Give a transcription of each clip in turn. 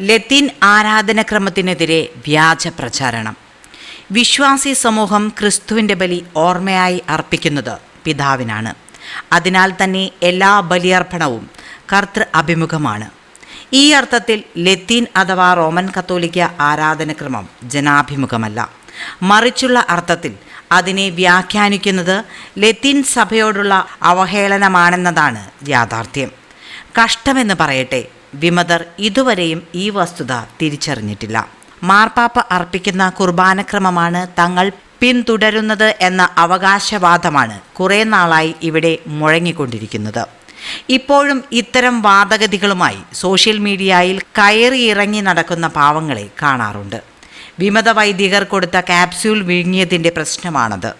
ലത്തീൻ ആരാധനക്രമത്തിനെതിരെ വ്യാജ പ്രചാരണം. വിശ്വാസി സമൂഹം ക്രിസ്തുവിന്റെ ബലി ഓർമ്മയായി അർപ്പിക്കുന്നത് പിതാവിനാണ്. അതിനാൽ തന്നെ എല്ലാ ബലിയർപ്പണവും കർത്തൃ അഭിമുഖമാണ്. ഈ അർത്ഥത്തിൽ ലത്തീൻ അഥവാ റോമൻ കത്തോലിക്ക ആരാധനക്രമം ജനാഭിമുഖമല്ല. മറിച്ചുള്ള അർത്ഥത്തിൽ അതിനെ വ്യാഖ്യാനിക്കുന്നത് ലത്തീൻ സഭയോടുള്ള അവഹേളനമാണെന്നതാണ് യാഥാർത്ഥ്യം. കഷ്ടമെന്ന് പറയട്ടെ വിമതർ ഇതുവരെയും ഈ വസ്തുത തിരിച്ചറിഞ്ഞിട്ടില്ല. മാർപ്പാപ്പ അർപ്പിക്കുന്ന കുർബാനക്രമമാണ് തങ്ങൾ പിന്തുടരുന്നത് എന്ന അവകാശവാദമാണ് കുറേ നാളായി ഇവിടെ മുഴങ്ങിക്കൊണ്ടിരിക്കുന്നത്. ഇപ്പോഴും ഇത്തരം വാദഗതികളുമായി സോഷ്യൽ മീഡിയയിൽ കയറിയിറങ്ങി നടക്കുന്ന പാവങ്ങളെ കാണാറുണ്ട്. വിമത വൈദികർ കൊടുത്ത കാപ്സ്യൂൾ വിഴുങ്ങിയതിന്റെ പ്രശ്നമാണത്.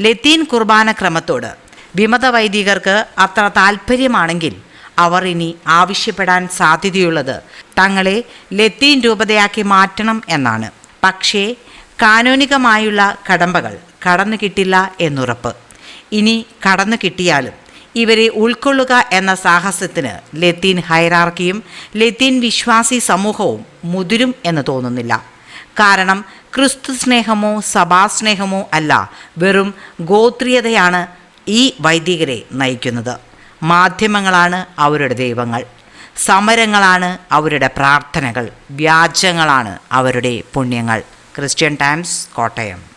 ലത്തീൻ കുർബാന ക്രമത്തോട് വിമത വൈദികർക്ക് അത്ര താല്പര്യമാണെങ്കിൽ അവർ ഇനി ആവശ്യപ്പെടാൻ സാധ്യതയുള്ളത് തങ്ങളെ ലത്തീൻ രൂപതയാക്കി മാറ്റണം എന്നാണ്. പക്ഷേ കാനോനികമായുള്ള കടമ്പകൾ കടന്നു കിട്ടില്ല എന്നുറപ്പ്. ഇനി കടന്നു കിട്ടിയാലും ഇവരെ ഉൾക്കൊള്ളുക എന്ന സാഹസത്തിന് ലത്തീൻ ഹൈറാർക്കിയും ലത്തീൻ വിശ്വാസി സമൂഹവും മുതിരും എന്ന് തോന്നുന്നില്ല. കാരണം ക്രിസ്തു സ്നേഹമോ സഭാസ്നേഹമോ അല്ല വെറും ഗോത്രീയതയാണ് ഈ വൈദികരെ നയിക്കുന്നത്. മാധ്യമങ്ങളാണ് അവരുടെ ദൈവങ്ങൾ. സമരങ്ങളാണ് അവരുടെ പ്രാർത്ഥനകൾ. വ്യാജങ്ങളാണ് അവരുടെ പുണ്യങ്ങൾ. Christian Times Kottayam.